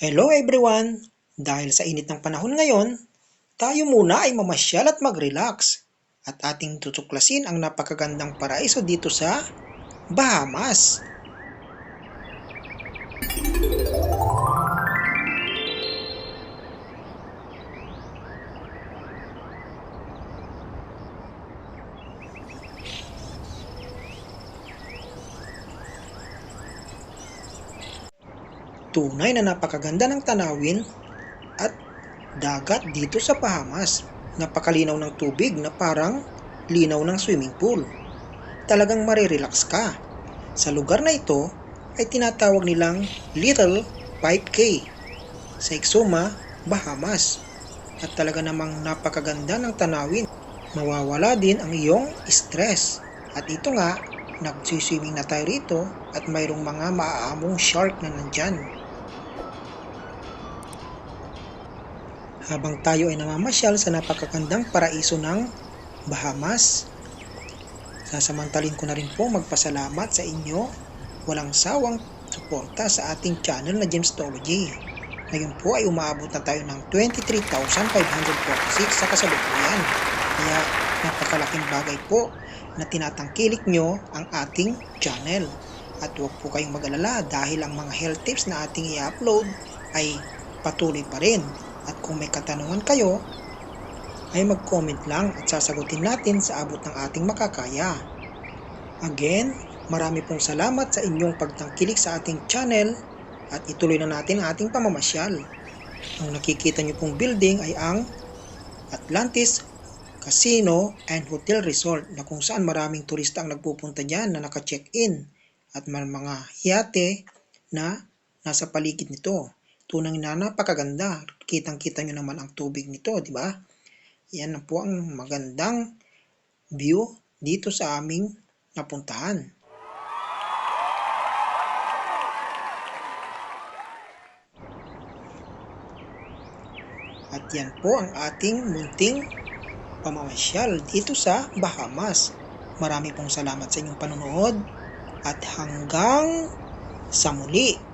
Hello everyone! Dahil sa init ng panahon ngayon, tayo muna ay mamasyal at mag-relax at ating tutuklasin ang napakagandang paraiso dito sa Bahamas. Tunay na napakaganda ng tanawin at dagat dito sa Bahamas. Napakalinaw ng tubig na parang linaw ng swimming pool. Talagang marirelax ka. Sa lugar na ito ay tinatawag nilang Little Pipe Cay sa Exuma, Bahamas. At talaga namang napakaganda ng tanawin. Mawawala din ang iyong stress. At ito nga, nagsiswimming na tayo rito at mayroong mga maaamong shark na nandyan. Habang tayo ay namamasyal sa napakagandang paraiso ng Bahamas. Sasamantalin ko na rin po magpasalamat sa inyo walang sawang suporta sa ating channel na Gemstology. Ngayon po ay umaabot na tayo ng 23,546 sa kasalukuyan. Kaya napakalaking bagay po na tinatangkilik nyo ang ating channel. At huwag po kayong mag-alala dahil ang mga health tips na ating i-upload ay patuloy pa rin. At kung may katanungan kayo, ay mag-comment lang at sasagutin natin sa abot ng ating makakaya. Again, marami pong salamat sa inyong pagtangkilik sa ating channel at ituloy na natin ang ating pamamasyal. Ang nakikita niyo pong building ay ang Atlantis Casino and Hotel Resort na kung saan maraming turista ang nagpupunta dyan na naka-check-in at mga yate na nasa paligid nito. Tunang na napakaganda. Kitang-kita nyo naman ang tubig nito, di ba? Yan po ang magandang view dito sa aming napuntahan. At yan po ang ating munting pamamasyal dito sa Bahamas. Marami pong salamat sa inyong panonood at hanggang sa muli.